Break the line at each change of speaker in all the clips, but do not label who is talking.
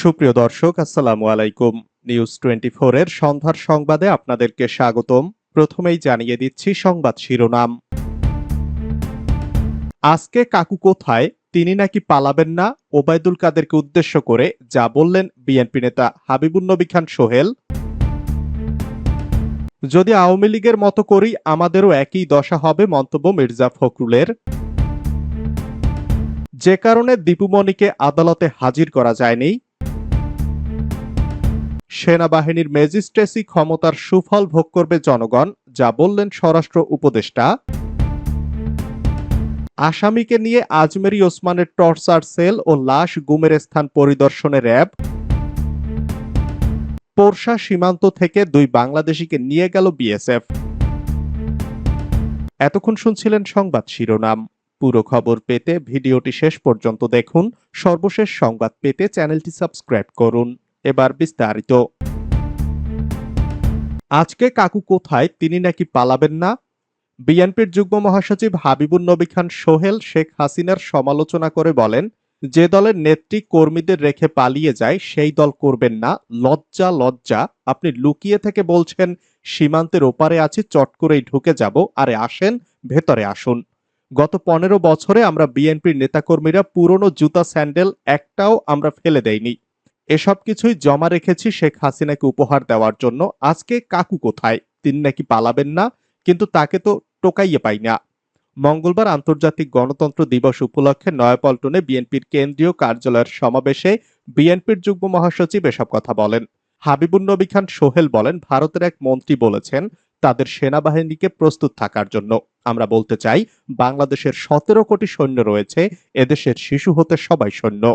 সুপ্রিয় দর্শক, আসসালামু আলাইকুম। নিউজ টোয়েন্টি এর সন্ধ্যার সংবাদে আপনাদেরকে স্বাগতম। প্রথমেই জানিয়ে দিচ্ছি সংবাদ শিরোনাম। আজকে কাকু কোথায়? তিনি নাকি পালাবেন না? ওবায়দুল কাদেরকে উদ্দেশ্য করে যা বললেন বিএনপি নেতা হাবিবুন নবী খান সোহেল। যদি আওয়ামী লীগের মতো করি আমাদেরও একই দশা হবে মন্তব্য মির্জা ফখরুলের। যে কারণে দীপুমণিকে আদালতে হাজির করা যায়নি। সেনাবাহিনীর ম্যাজিস্ট্রেসি ক্ষমতার সুফল ভোগ করবে জনগণ, যা বললেন স্বরাষ্ট্র উপদেষ্টা। আসামিকে নিয়ে আজমেরি ওসমানের টর্চার সেল ও লাশ গুমের স্থান পরিদর্শনে র্যাব। পোরশা সীমান্ত থেকে দুই বাংলাদেশিকে নিয়ে গেল বিএসএফ। এতক্ষণ শুনছিলেন সংবাদ শিরোনাম। পুরো খবর পেতে ভিডিওটি শেষ পর্যন্ত দেখুন। সর্বশেষ সংবাদ পেতে চ্যানেলটি সাবস্ক্রাইব করুন। এবার বিস্তারিত। আজকে কাকু কোথায় তিনি নাকি পালাবেন না? বিএনপির যুগ্ম মহাসচিব হাবিবুন নবী খান সোহেল শেখ হাসিনার সমালোচনা করে বলেন, যে দলের নেত্রী কর্মীদের রেখে পালিয়ে যায়, সেই দল করবেন না। লজ্জা লজ্জা। আপনি লুকিয়ে থেকে বলছেন, সীমান্তের ওপারে আছি, চট করেই ঢুকে যাব। আরে আসেন, ভেতরে আসুন। গত পনেরো বছরে আমরা বিএনপির নেতাকর্মীরা পুরনো জুতা স্যান্ডেল একটাও আমরা ফেলে দেইনি। এসব কিছুই জমা রেখেছি শেখ হাসিনাকে উপহার দেওয়ার জন্য। আজকে কাকু কোথায়? তিনি নাকি পালাবেন না? কিন্তু তাকে তো টোকাইয়ে পাই না। মঙ্গলবার আন্তর্জাতিক গণতন্ত্র দিবস উপলক্ষে নয়াপল্টনে বিএনপির কেন্দ্রীয় কার্যালয়ের সমাবেশে বিএনপির যুগ্ম মহাসচিব এসব কথা বলেন। হাবিবুন নবী খান সোহেল বলেন, ভারতের এক মন্ত্রী বলেছেন, তাদের সেনাবাহিনীকে প্রস্তুত থাকার জন্য। আমরা বলতে চাই, বাংলাদেশের সতেরো কোটি সৈন্য রয়েছে, এদেশের শিশু হতে সবাই সৈন্য।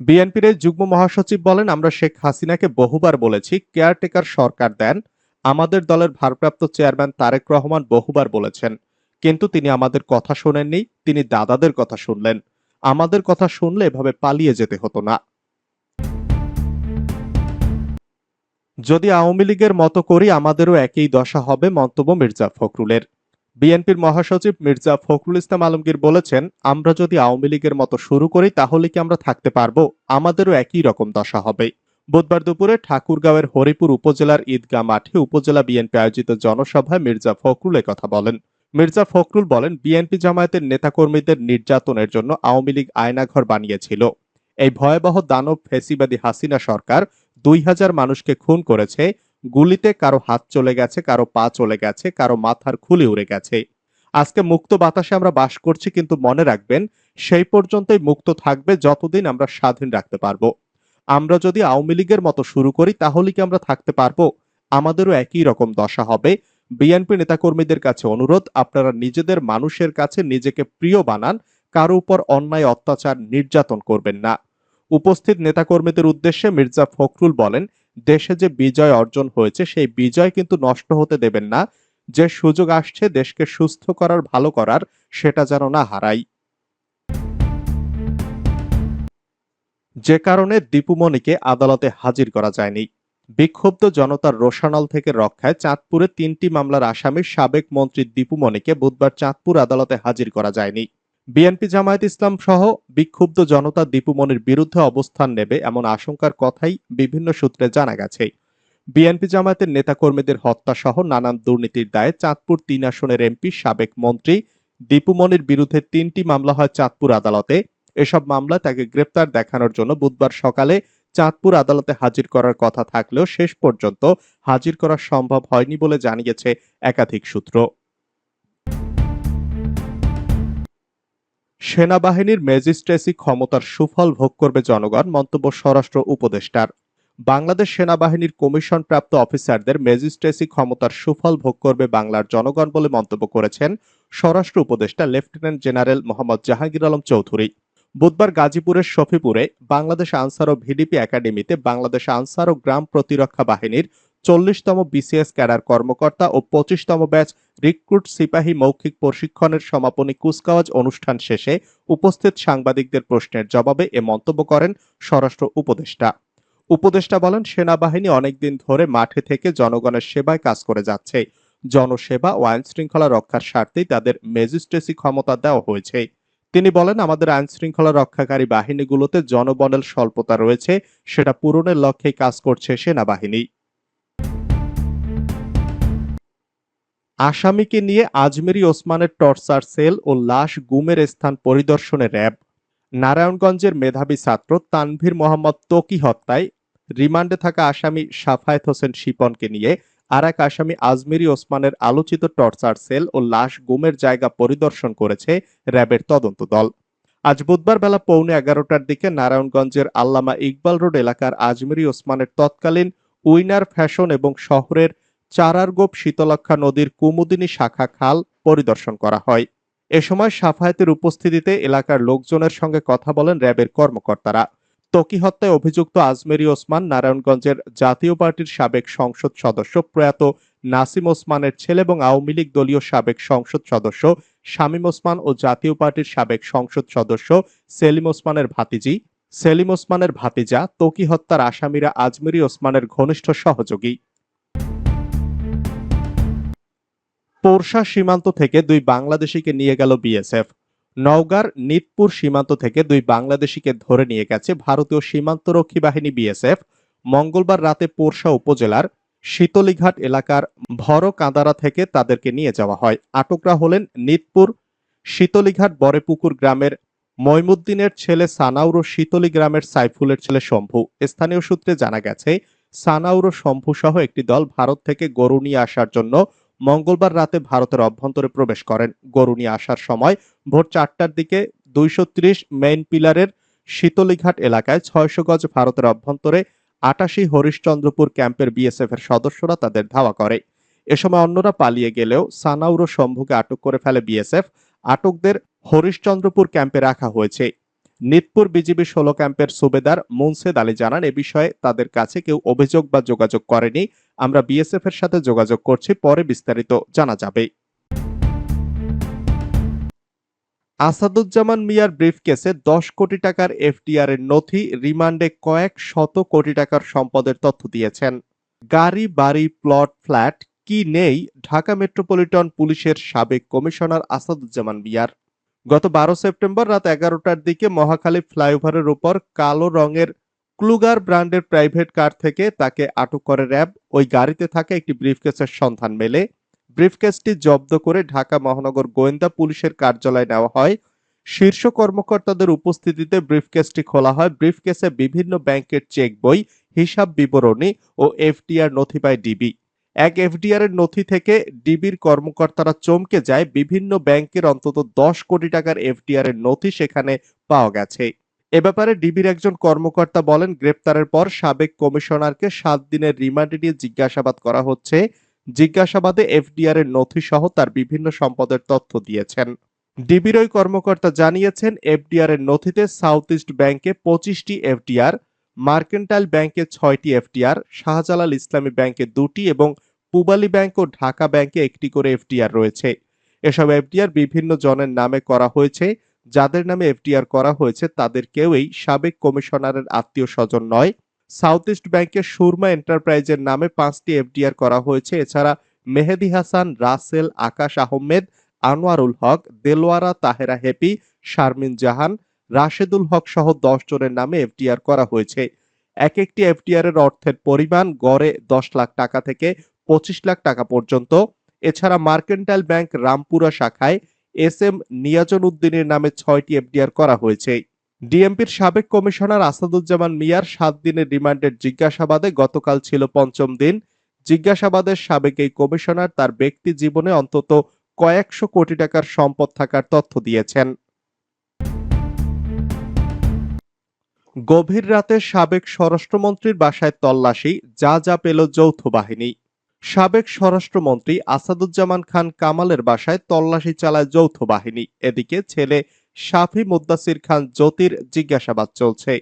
বিএনপির যুগ্ম মহাসচিব বলেন, আমরা শেখ হাসিনাকে বহুবার বলেছি, কেয়ারটেকার সরকার দেন। আমাদের দলের ভারপ্রাপ্ত চেয়ারম্যান তারেক রহমান বহুবার বলেছেন। কিন্তু তিনি আমাদের কথা শোনেননি, তিনি দাদাদের কথা শুনলেন। আমাদের কথা শুনলে এভাবে পালিয়ে যেতে হতো না। যদি আওয়ামী লীগের মতো করি, আমাদেরও একই দশা হবে, মন্তব্য মির্জা ফখরুলের। বিএনপির মহাসচিব মির্জা ফখরুল ইসলাম আলমগীর বলেছেন, আমরা যদি আওয়ামী লীগের মতো শুরু করি, তাহলে কি আমরা থাকতে পারব? আমাদেরও একই রকম দশা হবে। বুধবার দুপুরে ঠাকুরগাঁওয়ের হরিপুর উপজেলার ঈদগাহ মাঠে উপজেলা বিএনপি আয়োজিত জনসভায় মির্জা ফখরুল কথা বলেন। মির্জা ফখরুল বলেন, বিএনপি জামায়াতের নেতাকর্মীদের নির্যাতনের জন্য আওয়ামী লীগ আয়নাঘর বানিয়েছিল। এই ভয়াবহ দানব ফেসিবাদী হাসিনা সরকার দুই হাজার মানুষকে খুন করেছে গুলিতে কারও হাত চলে গেছে, কারও পা চলে গেছে, কারও মাথার খুলি উড়ে গেছে। আজকে মুক্ত বাতাসে আমরা বাস করছি, কিন্তু মনে রাখবেন, সেই পর্যন্তই মুক্ত থাকবে যতদিন আমরা স্বাধীন রাখতে পারব। আমরা যদি আওয়ামী লীগের মতো শুরু করি, তাহলে কি আমরা থাকতে পারব? আমাদেরও একই রকম দশা হবে। বিএনপি নেতাকর্মীদের কাছে অনুরোধ, আপনারা নিজেদের মানুষের কাছে নিজেকে প্রিয় বানান, কারও উপর অন্যায়, অত্যাচার, নির্যাতন করবেন না। উপস্থিত নেতাকর্মীদের উদ্দেশ্যে মির্জা ফখরুল বলেন দেশে যে বিজয় অর্জন হয়েছে, সেই বিজয় কিন্তু নষ্ট হতে দেবেন না। যে সুযোগ আসছে, দেশকে সুস্থ করার, ভালো করার, সেটা যেন না হারাই। যে কারণে দীপুমণিকে আদালতে হাজির করা যায়নি। বিক্ষুব্ধ জনতার রোশানল থেকে রক্ষায় চাঁদপুরে তিনটি মামলার আসামি সাবেক মন্ত্রী দীপুমণিকে বুধবার চাঁদপুর আদালতে হাজির করা যায়নি। বিএনপি জামায়াত ইসলাম সহ বিক্ষুব্ধ জনতা দীপুমণির বিরুদ্ধে অবস্থান নেবে এমন আশঙ্কার কথাই বিভিন্ন সূত্রে জানা গেছে। বিএনপি জামায়াতের নেতাকর্মীদের হত্যা সহ নানান দুর্নীতির দায়ে চাঁদপুর তিন আসনের এমপি, সাবেক মন্ত্রী দীপুমণির বিরুদ্ধে তিনটি মামলা হয় চাঁদপুর আদালতে। এসব মামলা তাকে গ্রেপ্তার দেখানোর জন্য বুধবার সকালে চাঁদপুর আদালতে হাজির করার কথা থাকলেও শেষ পর্যন্ত হাজির করা সম্ভব হয়নি বলে জানিয়েছে একাধিক সূত্র। সেনাবাহিনীর ম্যাজিস্ট্রেসি ক্ষমতার সুফল ভোগ করবে জনগণ, মন্তব্য স্বরাষ্ট্র উপদেষ্টার। বাংলাদেশ সেনাবাহিনীর কমিশন প্রাপ্ত অফিসারদের ম্যাজিস্ট্রেসি ক্ষমতার সুফল ভোগ করবে বাংলার জনগণ বলে মন্তব্য করেছেন স্বরাষ্ট্র উপদেষ্টা লেফটেন্যান্ট জেনারেল মোহাম্মদ জাহাঙ্গীর আলম চৌধুরী। বুধবার গাজীপুরের শফিপুরে বাংলাদেশ আনসার ও ভিডিপি একাডেমিতে বাংলাদেশ আনসার ও গ্রাম প্রতিরক্ষা বাহিনীর চল্লিশতম বিসিএস ক্যাডার কর্মকর্তা ও পঁচিশতম ব্যাচ রিক্রুট সিপাহী মৌখিক প্রশিক্ষণের সমাপনী কুচকাওয়াজ অনুষ্ঠান শেষে উপস্থিত সাংবাদিকদের প্রশ্নের জবাবে এ মন্তব্য করেন স্বরাষ্ট্র উপদেষ্টা। উপদেষ্টা বলেন, সেনাবাহিনী অনেকদিন ধরে মাঠে থেকে জনগণের সেবায় কাজ করে যাচ্ছে। জনসেবা ও আইন শৃঙ্খলা রক্ষার স্বার্থেই তাদের ম্যাজিস্ট্রেসি ক্ষমতা দেওয়া হয়েছে। তিনি বলেন, আমাদের আইন শৃঙ্খলা রক্ষাকারী বাহিনীগুলোতে জনবলের স্বল্পতা রয়েছে, সেটা পূরণের লক্ষ্যেই কাজ করছে সেনাবাহিনী। আসামিকে নিয়ে আজমেরি ওসমানের টর্চার সেল ও লাশ গুমের স্থান পরিদর্শনে র্যাব। নারায়ণগঞ্জের মেধাবী ছাত্র তানভীর মোহাম্মদ তকি হত্যায় রিমান্ডে থাকা আসামি সাফায়েত হোসেন শিপনকে নিয়ে আর এক আসামি আজমেরি ওসমানের আলোচিত টর্চার সেল ও লাশ গুমের জায়গা পরিদর্শন করেছে র্যাবের তদন্ত দল। আজ বুধবার বেলা পৌনে এগারোটার দিকে নারায়ণগঞ্জের আল্লামা ইকবাল রোড এলাকার আজমেরি ওসমানের তৎকালীন উইনার ফ্যাশন এবং শহরের চারারগোপ শীতলক্ষা নদীর কুমুদিনী শাখা খাল পরিদর্শন করা হয়। এ সময় সাফায়েতের উপস্থিতিতে এলাকার লোকজনের সঙ্গে কথা বলেন র্যাবের কর্মকর্তারা। তকি হত্যায় অভিযুক্ত আজমেরি ওসমান নারায়ণগঞ্জের জাতীয় পার্টির সাবেক সংসদ সদস্য প্রয়াত নাসিম ওসমানের ছেলে এবং আওয়ামী লীগ দলীয় সাবেক সংসদ সদস্য শামীম ওসমান ও জাতীয় পার্টির সাবেক সংসদ সদস্য সেলিম ওসমানের ভাতিজি। সেলিম ওসমানের ভাতিজা তকি হত্যার আসামিরা আজমেরি ওসমানের ঘনিষ্ঠ সহযোগী। পোরশা সীমান্ত থেকে দুই বাংলাদেশিকে নিয়ে গেল বিএসএফ। নওগাঁর নিতপুর সীমান্ত থেকে দুই বাংলাদেশিকে ধরে নিয়ে গেছে ভারতীয় সীমান্তরক্ষী বাহিনী বিএসএফ। মঙ্গলবার রাতে পোরশা উপজেলার শীতলীঘাট এলাকার ভরকাঁদারা থেকে তাদেরকে নিয়ে যাওয়া হয়। আটকরা হলেন নিতপুর শীতলীঘাট বরেপুকুর গ্রামের ময়মুদ্দিনের ছেলে সানাউর ও শীতলী গ্রামের সাইফুলের ছেলে শম্ভু। স্থানীয় সূত্রে জানা গেছে, সানাউর শম্ভু সহ একটি দল ভারত থেকে গরু নিয়ে আসার জন্য মঙ্গলবার রাতে ভারতের অভ্যন্তরে প্রবেশ করেন। গরু নিয়ে আসার সময় ভোর চারটার দিকে দুইশো ত্রিশ মেইন পিলারের শীতলীঘাট এলাকায় ছয়শো গজ ভারতের অভ্যন্তরে আটাশি হরিশচন্দ্রপুর ক্যাম্পের বিএসএফ এর সদস্যরা তাদের ধাওয়া করে। এ সময় অন্যরা পালিয়ে গেলেও সানাউর শম্ভুকে আটক করে ফেলে বিএসএফ। আটকদের হরিশচন্দ্রপুর ক্যাম্পে রাখা হয়েছে। নিতপুর বিজিবি ষোলো ক্যাম্পের সুবেদার মুনসেদ আলী জানান, এ বিষয়ে তাদের কাছে কেউ অভিযোগ বা যোগাযোগ করেনি। আমরা বিএসএফ এর সাথে যোগাযোগ করছি, পরে বিস্তারিত জানা যাবে। আসাদুজ্জামান মিয়ার ব্রিফকেসে দশ কোটি টাকার এফডিআর এর নথি, রিমান্ডে কয়েক শত কোটি টাকার সম্পদের তথ্য দিয়েছেন। গাড়ি, বাড়ি, প্লট, ফ্ল্যাট কি নেই ঢাকা মেট্রোপলিটন পুলিশের সাবেক কমিশনার আসাদুজ্জামান মিয়ার। গত বারো সেপ্টেম্বর রাত এগারোটার দিকে মহাখালী ফ্লাইওভারের উপর কালো রঙের ক্লুগার ব্র্যান্ডের প্রাইভেট কার থেকে তাকে আটক করে র্যাব। ওই গাড়িতে থাকা একটি ব্রিফকেসের সন্ধান মেলে। ব্রিফকেসটি জব্দ করে ঢাকা মহানগর গোয়েন্দা পুলিশের কার্যালয়ে নেওয়া হয়। শীর্ষ কর্মকর্তাদের উপস্থিতিতে ব্রিফকেসটি খোলা হয়। ব্রিফকেসে বিভিন্ন ব্যাংকের চেক বই, হিসাব বিবরণী ও এফটিআর নথি ডিবি। এক এফডিআর এর নথি থেকে ডিবির কর্মকর্তারা চমকে যায়, বিভিন্ন ব্যাংকের অন্তত দশ কোটি টাকার এফডিআর এর নথি সেখানে পাওয়া গেছে। এ ব্যাপারে ডিবির একজন কর্মকর্তা বলেন, গ্রেপ্তারের পর সাবেক কমিশনারকে সাত দিনের রিমান্ডে নিয়ে জিজ্ঞাসাবাদ করা হচ্ছে। জিজ্ঞাসাবাদে এফডিআর এর নথি সহ তার বিভিন্ন সম্পদের তথ্য দিয়েছেন। ডিবির ওই কর্মকর্তা জানিয়েছেন, এফডিআর এর নথিতে সাউথ ইস্ট ব্যাংকে পঁচিশটি এফডিআর মার্কেন্টাইল ব্যাংকে ছয়টি এফডিআর শাহজালাল ইসলামী ব্যাংকে দুটি এবং পুবালী ব্যাংক ও ঢাকা ব্যাংকে একটি করে এফডিআর রয়েছে। এসব এফডিআর বিভিন্ন জনের নামে করা হয়েছে। যাদের নামে এফডিআর করা হয়েছে, তাদের কেউই সাবেক কমিশনারের আত্মীয় স্বজন নয়। সাউথ ইস্ট ব্যাংকের সুরমা এন্টারপ্রাইজের নামে পাঁচটি এফডিআর করা হয়েছে। এছাড়া মেহেদি হাসান, রাসেল, আকাশ আহমেদ, আনোয়ারুল হক, দেলোয়ারা তাহেরা হেপি, শারমিন জাহান রাশেদুল হক সহ দশ জনের নামে এফডিআর করা হয়েছে। এক একটি এফডিআর এর অর্থের পরিমাণ গড়ে দশ লাখ টাকা থেকে পঁচিশ লাখ টাকা পর্যন্ত। এছাড়া মার্কেন্টাইল ব্যাংক রামপুরা শাখায় এস এম নিয়াজন উদ্দিনের নামে ছয়টি এফডিআর করা হয়েছে। ডিএমপির সাবেক কমিশনার আসাদুজ্জামান মিয়ার সাত দিনের রিমান্ডের জিজ্ঞাসাবাদে গতকাল ছিল পঞ্চম দিন। জিজ্ঞাসাবাদের সাবেক এই কমিশনার তার ব্যক্তি জীবনে অন্তত কয়েকশো কোটি টাকার সম্পদ থাকার তথ্য দিয়েছেন। গভীর রাতে সাবেক স্বরাষ্ট্রমন্ত্রীর বাসায় তল্লাশি, যা যা পেল যৌথ বাহিনী। সাবেক স্বরাষ্ট্রমন্ত্রী আসাদুজ্জামান খান কামালের বাসায় তল্লাশি চালায় যৌথ বাহিনী। এদিকে ছেলে শাফি মুদ্দাসির খান জ্যোতির জিজ্ঞাসাবাদ চলছে।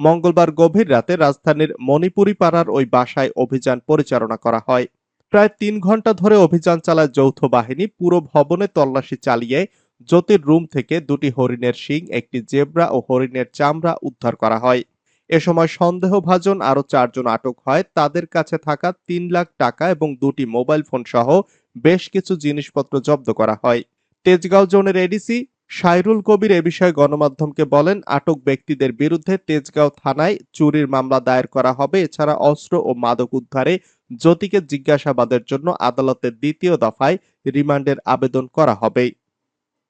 মঙ্গলবার গভীর রাতে রাজধানীর মণিপুরি পাড়ার ওই বাসায় অভিযান পরিচালনা করা হয়। প্রায় তিন ঘণ্টা ধরে অভিযান চালায় যৌথ বাহিনী, পুরো ভবনে তল্লাশি চালিয়ে জ্যোতির রুম থেকে দুটি হরিণের শিং, একটি জেব্রা ও হরিণের চামড়া উদ্ধার করা হয়। এ সময় সন্দেহভাজন আরও চারজন আটক হয়। তাদের কাছে থাকা তিন লাখ টাকা এবং দুটি মোবাইল ফোন সহ বেশ কিছু জিনিসপত্র জব্দ করা হয়। তেজগাঁও জোনের এডিসি সাইরুল কবির এ বিষয়ে গণমাধ্যমকে বলেন, আটক ব্যক্তিদের বিরুদ্ধে তেজগাঁও থানায় চুরির মামলা দায়ের করা হবে। এছাড়া অস্ত্র ও মাদক উদ্ধারে জ্যোতিকে জিজ্ঞাসাবাদের জন্য আদালতের দ্বিতীয় দফায় রিমান্ডের আবেদন করা হবে।